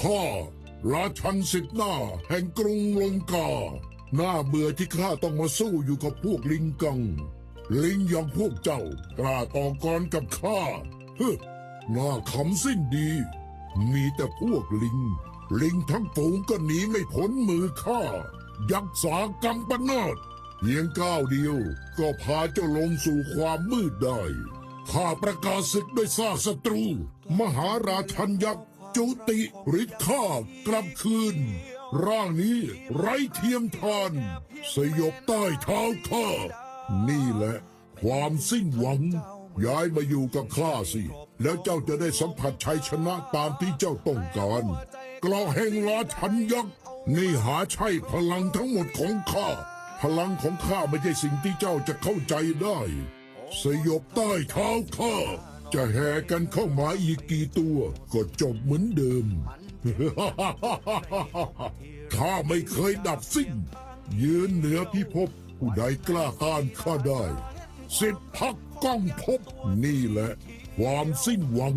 ข้าราชันสิทธิ์หน้าแห่งกรุงลงกา หน้าเบื่อที่ข้าต้องมาสู้อยู่กับพวกลิงกัง ลิงอย่างพวกเจ้ากล้าต่อกรกับข้าเฮ้อหน้าขำสิ้นดี มีแต่พวกลิง ลิงทั้งฝูงก็หนีไม่พ้นมือข้า ยักษ์สากรรมปนาดเพียงก้าวเดียวก็พาเจ้าลงสู่ความมืดได้ ข้าประกาศศึกด้วยซากศัตรู มหาราชันยักษ์ จุติฤทธิ์ข้ากลับคืน ร่างนี้ไร้เทียมทาน สยบใต้เท้าข้า นี่แหละ ความสิ้นหวัง ย้ายมาอยู่กับข้าสิ แล้วเจ้าจะได้สัมผัสชัยชนะตามที่เจ้าต้องการกลอแห่งราชันยักษ์นี่หาใช่พลังทั้งหมดของข้า พลังของข้าไม่ใช่สิ่งที่เจ้าจะเข้าใจได้ สยบใต้เท้าข้า จะแห่กันเข้ามาอีกกี่ตัว ก็จบเหมือนเดิม ข้าไม่เคยดับสิ้น ยืนเหนือพิภพผู้ใดกล้าต้านข้าได้ สิบพักก้องพบนี่แหละ ความสิ้นหวัง